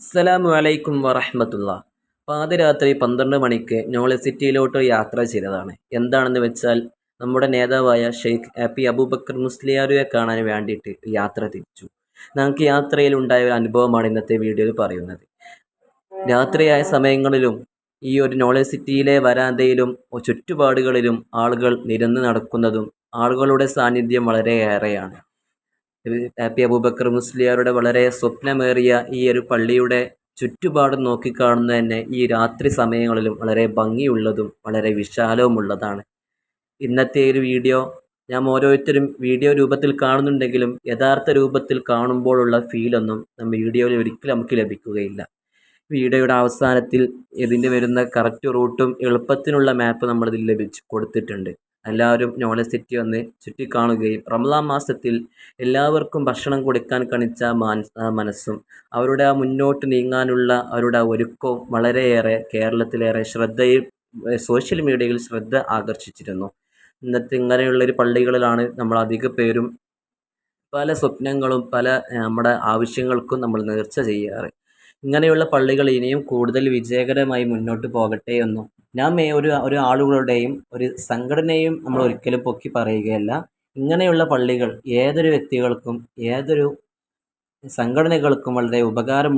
അസ്സലാമു അലൈക്കും വറഹ്മത്തുള്ള പാതിരാത്രി പന്ത്രണ്ട് മണിക്ക് നോളജ് സിറ്റിയിലോട്ട് യാത്ര ചെയ്തതാണ്. എന്താണെന്ന് വെച്ചാൽ നമ്മുടെ നേതാവായ ഷെയ്ഖ് എ പി അബൂബക്കർ മുസ്ലിയാരുയെ കാണാൻ വേണ്ടിയിട്ട് യാത്ര തിരിച്ചു. ഞങ്ങൾക്ക് യാത്രയിൽ ഉണ്ടായ ഒരു അനുഭവമാണ് ഇന്നത്തെ വീഡിയോയിൽ പറയുന്നത്. രാത്രിയായ സമയങ്ങളിലും ഈ ഒരു നോളജ് സിറ്റിയിലെ വരാന്തയിലും ചുറ്റുപാടുകളിലും ആളുകൾ നിരന്ന് നടക്കുന്നതും ആളുകളുടെ സാന്നിധ്യം വളരെയേറെയാണ്. എ പി അബൂബക്കർ മുസ്ലിയാരുടെ വളരെ സ്വപ്നമേറിയ ഈ ഒരു പള്ളിയുടെ ചുറ്റുപാടും നോക്കിക്കാണുന്ന തന്നെ ഈ രാത്രി സമയങ്ങളിലും വളരെ ഭംഗിയുള്ളതും വളരെ വിശാലവുമുള്ളതാണ്. ഇന്നത്തെ ഒരു വീഡിയോ ഞാൻ ഓരോരുത്തരും വീഡിയോ രൂപത്തിൽ കാണുന്നുണ്ടെങ്കിലും യഥാർത്ഥ രൂപത്തിൽ കാണുമ്പോഴുള്ള ഫീലൊന്നും നമ്മൾ വീഡിയോയിൽ ഒരിക്കലും നമുക്ക് ലഭിക്കുകയില്ല. വീഡിയോയുടെ അവസാനത്തിൽ ഇതിന്റെ വരുന്ന കറക്റ്റ് റൂട്ടും എളുപ്പത്തിനുള്ള മാപ്പ് നമ്മളിതിൽ ലഭിച്ച് കൊടുത്തിട്ടുണ്ട്. എല്ലാവരും നോളജ് സിറ്റി വന്ന് ചുറ്റിക്കാണുകയും റമദാൻ മാസത്തിൽ എല്ലാവർക്കും ഭക്ഷണം കൊടുക്കാൻ കണിച്ച മനസ്സും അവരുടെ ആ മുന്നോട്ട് നീങ്ങാനുള്ള അവരുടെ ഒരുക്കവും വളരെയേറെ കേരളത്തിലേറെ ശ്രദ്ധയും സോഷ്യൽ മീഡിയയിൽ ശ്രദ്ധ ആകർഷിച്ചിരുന്നു. ഇന്നത്തെ ഇങ്ങനെയുള്ളൊരു പള്ളികളിലാണ് നമ്മൾ അധിക പേരും പല സ്വപ്നങ്ങളും പല നമ്മുടെ ആവശ്യങ്ങൾക്കും നമ്മൾ നേർച്ച ചെയ്യാറ്. ഇങ്ങനെയുള്ള പള്ളികൾ ഇനിയും കൂടുതൽ വിജയകരമായി മുന്നോട്ട് പോകട്ടെ എന്നും ഞാൻ ഒരു ഒരു ആളുകളുടെയും ഒരു സംഘടനയും നമ്മൾ ഒരിക്കലും പൊക്കി പറയുകയല്ല. ഇങ്ങനെയുള്ള പള്ളികൾ ഏതൊരു വ്യക്തികൾക്കും ഏതൊരു സംഘടനകൾക്കും വളരെ ഉപകാരം